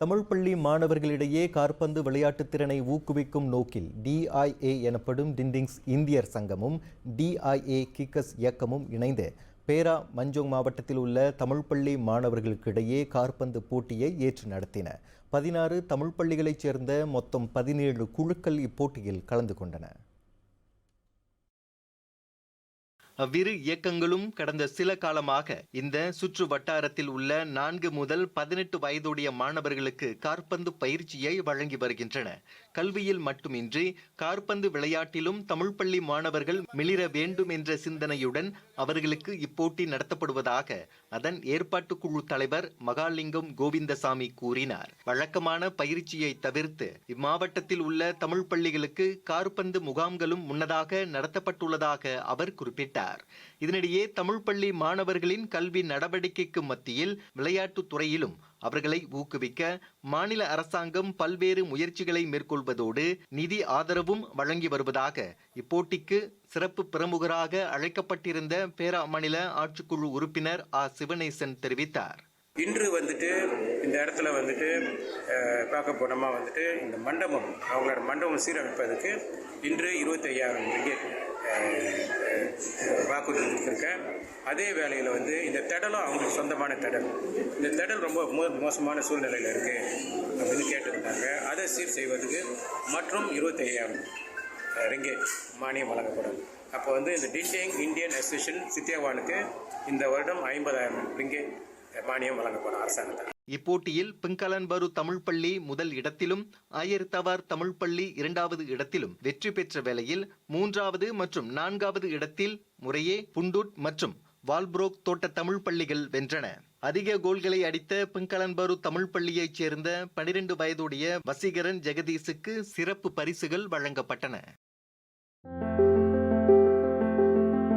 தமிழ் பள்ளி மாணவர்களிடையே கார்பந்து விளையாட்டுத் திறனை ஊக்குவிக்கும் நோக்கில் டிஐஏ எனப்படும் டிண்டிங்ஸ் இந்தியர் சங்கமும் டிஐஏ கிக்கஸ் இயக்கமும் இணைந்து பேரா மஞ்சோங் மாவட்டத்தில் உள்ள தமிழ் பள்ளி மாணவர்களுக்கிடையே கார்பந்து போட்டியை ஏற்று நடத்தின. பதினாறு தமிழ் பள்ளிகளைச் சேர்ந்த மொத்தம் பதினேழு குழுக்கள் இப்போட்டியில் கலந்து கொண்டன. அவ்விரு இயக்கங்களும் கடந்த சில காலமாக இந்த சுற்று வட்டாரத்தில் உள்ள நான்கு முதல் பதினெட்டு வயதுடைய மாணவர்களுக்கு காற்பந்து பயிற்சியை வழங்கி வருகின்றன. கல்வியில் மட்டுமின்றி காற்பந்து விளையாட்டிலும் தமிழ் பள்ளி மாணவர்கள் மிளிர வேண்டும் என்ற சிந்தனையுடன் அவர்களுக்கு இப்போட்டி நடத்தப்படுவதாக அதன் ஏற்பாட்டு குழு தலைவர் மகாலிங்கம் கோவிந்தசாமி கூறினார். வழக்கமான பயிற்சியை தவிர்த்து இம்மாவட்டத்தில் உள்ள தமிழ் பள்ளிகளுக்கு காற்பந்து முகாம்களும் முன்னதாக நடத்தப்பட்டுள்ளதாக அவர் குறிப்பிட்டார். இதனிடையே தமிழ் பள்ளி மாணவர்களின் கல்வி நடவடிக்கைக்கு மத்தியில் விளையாட்டுத் துறையிலும் அவர்களை ஊக்குவிக்க மாநில அரசாங்கம் பல்வேறு முயற்சிகளை மேற்கொள்வதோடு நிதி ஆதரவும் வழங்கி வருவதாக இப்போட்டிக்கு சிறப்பு பிரமுகராக அழைக்கப்பட்டிருந்த பேரா மாநில ஆட்சிக்குழு உறுப்பினர் ஆ சிவநேசன் தெரிவித்தார். இன்று வந்துட்டு இந்த இடத்துல வந்துட்டு பார்க்க போனோமா வந்துட்டு இந்த மண்டபம் அவங்களோட மண்டபம் சீரமைப்பதற்கு இன்று இருபத்தி ஐயாயிரம் ரிங்கெட் வாக்குறுதி கொடுத்துருக்கேன் அதே வேளையில் வந்து இந்த திடலும் அவங்களுக்கு சொந்தமான திடல். இந்த திடல் ரொம்ப மோ மோசமான சூழ்நிலையில் இருக்குது அப்படின்னு கேட்டிருந்தாங்க. அதை சீர் செய்வதற்கு மற்றும் இருபத்தி ஐயாயிரம் ரிங்கெட் மானியம் வழங்கப்படும். அப்போ வந்து இந்த டிண்டிங் இந்தியன் அசோசியேஷன் சித்தியாவானுக்கு இந்த வருடம் ஐம்பதாயிரம் ரிங்கெட் மானியம் வழங்கப்படும் அரசாங்கத்தால். இப்போட்டியில் பிங்கலன்பரு தமிழ் பள்ளி முதல் இடத்திலும் ஆயர்தவார் தமிழ் பள்ளி இரண்டாவது இடத்திலும் வெற்றி பெற்ற வேளையில் மூன்றாவது மற்றும் நான்காவது இடத்தில் முறையே புண்டூட் மற்றும் வால்புரோக் தோட்ட தமிழ் பள்ளிகள் வென்றன. அதிக கோல்களை அடித்த பிங்கலன்பரு தமிழ் பள்ளியைச் சேர்ந்த பனிரெண்டு வயதுடைய வசீகரன் ஜெகதீஷுக்கு சிறப்பு பரிசுகள் வழங்கப்பட்டன.